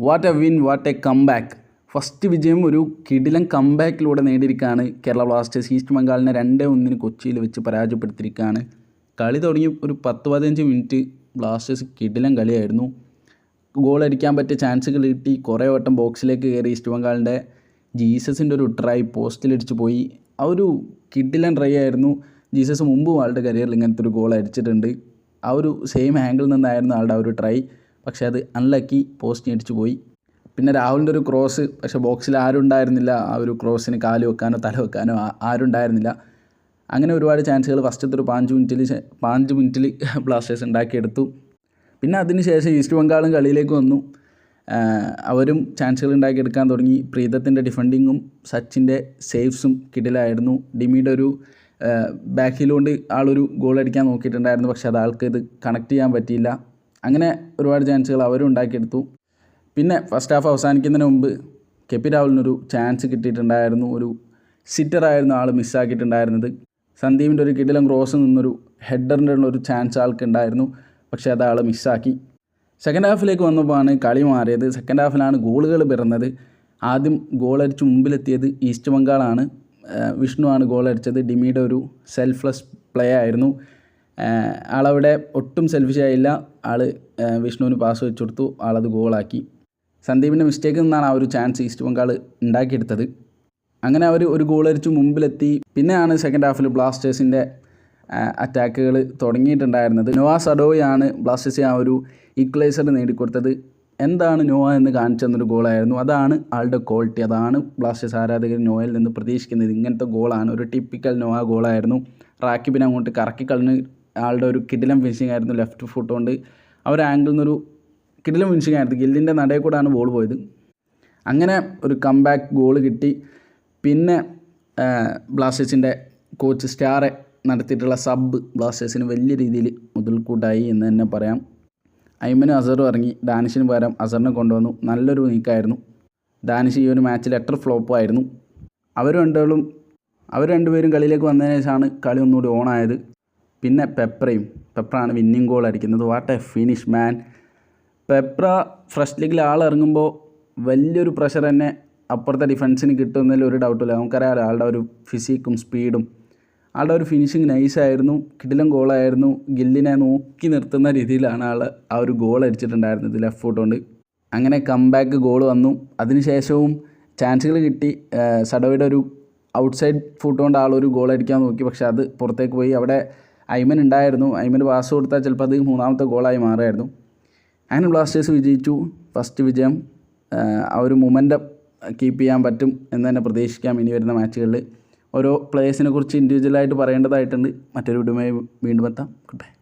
What a win what a comeback first വിജയം ഒരു കിടിലൻ കംബാക്കിലൂടെ നേടിയിരിക്കുകയാണ് കേരള ബ്ലാസ്റ്റേഴ്സ് ഈസ്റ്റ് ബംഗാളിനെ രണ്ടേ ഒന്നിന് കൊച്ചിയിൽ വെച്ച് പരാജയപ്പെടുത്തിയിരിക്കുകയാണ്. കളി തുടങ്ങി ഒരു പത്ത് പതിനഞ്ച് മിനിറ്റ് ബ്ലാസ്റ്റേഴ്സ് കിടിലൻ കളിയായിരുന്നു. ഗോൾ അടിക്കാൻ പറ്റിയ ചാൻസുകൾ കിട്ടി. കുറേ വട്ടം ബോക്സിലേക്ക് കയറി ഈസ്റ്റ് ബംഗാളിന്റെ ജീസസിന്റെ ഒരു ട്രൈ പോസ്റ്റിലടിച്ച് പോയി. ആ ഒരു കിഡിലൻ ട്രൈ ആയിരുന്നു. ജീസസ് മുമ്പും ആളുടെ കരിയറിൽ ഇങ്ങനത്തെ ഒരു ഗോൾ അടിച്ചിട്ടുണ്ട്. ആ ഒരു സെയിം ആംഗിളിൽ നിന്നായിരുന്നു ആളുടെ ആ ഒരു ട്രൈ പക്ഷേ അത് അൺലക്കി പോസ്റ്റ് അടിച്ചു പോയി. പിന്നെ രാഹുലിന്റെ ഒരു ക്രോസ് പക്ഷേ ബോക്സിൽ ആരും ഉണ്ടായിരുന്നില്ല. ആ ഒരു ക്രോസിന് കാൽ വെക്കാനോ തല വെക്കാനോ ആരും ഉണ്ടായിരുന്നില്ല. അങ്ങനെ ഒരുപാട് ചാൻസുകൾ ഫസ്റ്റത്തെ ഒരു പാഞ്ച് മിനിറ്റിൽ പാഞ്ച് മിനിറ്റിൽ ബ്ലാസ്റ്റേഴ്സ് ഉണ്ടാക്കിയെടുത്തു. പിന്നെ അതിനുശേഷം ഈസ്റ്റ് ബംഗാളും കളിയിലേക്ക് വന്നു. അവരും ചാൻസുകൾ ഉണ്ടാക്കിയെടുക്കാൻ തുടങ്ങി. പ്രീതത്തിന്റെ ഡിഫൻഡിങ്ങും സച്ചിന്റെ സേവ്സും കിടിലായിരുന്നു. ഡിമിയുടെ ഒരു ബാക്കിലുകൊണ്ട് ആളൊരു ഗോൾ അടിക്കാൻ നോക്കിയിട്ടുണ്ടായിരുന്നു. പക്ഷേ അത് ആൾക്ക് ഇത് കണക്ട് ചെയ്യാൻ പറ്റിയില്ല. അങ്ങനെ ഒരുപാട് ചാൻസുകൾ അവരും ഉണ്ടാക്കിയെടുത്തു. പിന്നെ ഫസ്റ്റ് ഹാഫ് അവസാനിക്കുന്നതിന് മുമ്പ് കെപി രാഹുലിനൊരു ചാൻസ് കിട്ടിയിട്ടുണ്ടായിരുന്നു. ഒരു സിറ്ററായിരുന്നു ആൾ മിസ്സാക്കിയിട്ടുണ്ടായിരുന്നത് സന്ദീപിന്റെ ഒരു കിടിലം ക്രോസ് നിന്നൊരു ഹെഡറിന്റെ ഒരു ചാൻസ് ആൾക്ക് ഉണ്ടായിരുന്നു. പക്ഷേ അത് ആൾ മിസ്സാക്കി സെക്കൻഡ് ഹാഫിലേക്ക് വന്നപ്പോഴാണ് കളി മാറിയത്. സെക്കൻഡ് ഹാഫിലാണ് ഗോളുകൾ പിറന്നത്. ആദ്യം ഗോളടിച്ച് മുമ്പിലെത്തിയത് ഈസ്റ്റ് ബംഗാളാണ്. വിഷ്ണുവാണ് ഗോളടിച്ചത് ഡിമിയുടെ ഒരു സെൽഫ്ലെസ് പ്ലേ ആയിരുന്നു. ആളവിടെ ഒട്ടും സെൽഫിഷ് ആയില്ല. ആൾ വിഷ്ണുവിന് പാസ് വെച്ച് കൊടുത്തു ആളത് ഗോളാക്കി സന്ദീപിന്റെ മിസ്റ്റേക്കിൽ നിന്നാണ് ആ ഒരു ചാൻസ് ഈസ്റ്റ് ബംഗാൾ ഉണ്ടാക്കിയെടുത്തത്. അങ്ങനെ അവർ ഒരു ഗോൾ അടിച്ച് മുമ്പിലെത്തി. പിന്നെയാണ് സെക്കൻഡ് ഹാഫിൽ ബ്ലാസ്റ്റേഴ്സിന്റെ അറ്റാക്കുകൾ തുടങ്ങിയിട്ടുണ്ടായിരുന്നത്. നോവ സഡോയാണ് ബ്ലാസ്റ്റേഴ്സ് ആ ഒരു ഈക്വലൈസർ നേടിക്കൊടുത്തത്. എന്താണ് നോവ എന്ന് കാണിച്ചു തന്നൊരു ഗോളായിരുന്നു അതാണ് ആളുടെ ക്വാളിറ്റി അതാണ് ബ്ലാസ്റ്റേഴ്സ് ആരാധകർ നോയിൽ നിന്ന് പ്രതീക്ഷിക്കുന്നത്. ഇങ്ങനത്തെ ഗോളാണ് ഒരു ടിപ്പിക്കൽ നോവ ഗോളായിരുന്നു റാക്കിബിനെ അങ്ങോട്ട് കറക്കി കളഞ്ഞ് ആളുടെ ഒരു കിടിലം ഫിനിഷിംഗ് ആയിരുന്നു ലെഫ്റ്റ് ഫുട്ട് കൊണ്ട്. ആ ഒരു ആംഗിളിൽ നിന്നൊരു കിടിലം ഫിനിഷിംഗ് ആയിരുന്നു. ഗില്ലിന്റെ നടയിൽ കൂടെയാണ് ബോൾ പോയത്. അങ്ങനെ ഒരു കംബാക്ക് ഗോൾ കിട്ടി. പിന്നെ ബ്ലാസ്റ്റേഴ്സിന്റെ കോച്ച് സ്റ്റാറെ നടത്തിയിട്ടുള്ള സബ് ബ്ലാസ്റ്റേഴ്സിന് വലിയ രീതിയിൽ മുതൽക്കൂട്ടായി എന്ന് തന്നെ പറയാം. ഐമനും അസറും ഇറങ്ങി. ഡാനിഷിന് പകരം അസറിനെ കൊണ്ടുവന്നു. നല്ലൊരു നീക്കമായിരുന്നു ഡാനിഷ് ഈ ഒരു മാച്ചിൽ എട്ടർ ഫ്ലോപ്പായിരുന്നു അവർ രണ്ടുപേരും അവർ രണ്ടുപേരും കളിയിലേക്ക് വന്നതിന് ശേഷമാണ് കളി ഒന്നുകൂടി ഓണായത് പിന്നെ പെപ്രയും. പെപ്രാണ് വിന്നിങ് ഗോൾ അടിക്കുന്നത്. What a finish man Peprah first ലീഗിൽ ആളിറങ്ങുമ്പോൾ വലിയൊരു പ്രഷർ തന്നെ അപ്പുറത്തെ ഡിഫൻസിന് കിട്ടുന്നതിൽ ഒരു ഡൗട്ടില്ല നമുക്കറിയാമല്ലോ ആളുടെ ഒരു ഫിസിക്കും സ്പീഡും ആളുടെ ഒരു ഫിനിഷിങ് നൈസായിരുന്നു കിടിലം ഗോളായിരുന്നു ഗില്ലിനെ നോക്കി നിർത്തുന്ന രീതിയിലാണ് ആൾ ആ ഒരു ഗോൾ അടിച്ചിട്ടുണ്ടായിരുന്നത് ലെഫ്റ്റ് ഫുട്ട് കൊണ്ട്. അങ്ങനെ കംബാക്ക് ഗോൾ വന്നു. അതിനുശേഷവും ചാൻസുകൾ കിട്ടി. സഡോയുടെ ഒരു ഔട്ട്സൈഡ് ഫുട്ട് കൊണ്ട് ആളൊരു ഗോൾ അടിക്കാൻ നോക്കി. പക്ഷേ അത് പുറത്തേക്ക് പോയി. അവിടെ ഐമൻ ഉണ്ടായിരുന്നു. ഐമൻ പാസ് കൊടുത്താൽ ചിലപ്പോൾ അത് മൂന്നാമത്തെ ഗോളായി മാറുമായിരുന്നു. അങ്ങനെ ബ്ലാസ്റ്റേഴ്സ് വിജയിച്ചു. ഫസ്റ്റ് വിജയം ആ ഒരു മൊമെന്റം കീപ്പ് ചെയ്യാൻ പറ്റും എന്ന് തന്നെ പ്രതീക്ഷിക്കാം ഇനി വരുന്ന മാച്ചുകളിൽ ഓരോ പ്ലേയേഴ്സിനെ കുറിച്ച് ഇൻഡിവിജ്വലായിട്ട് പറയേണ്ടതായിട്ടുണ്ട്. മറ്റൊരു വീടുമായി വീണ്ടും എത്താം. Good bye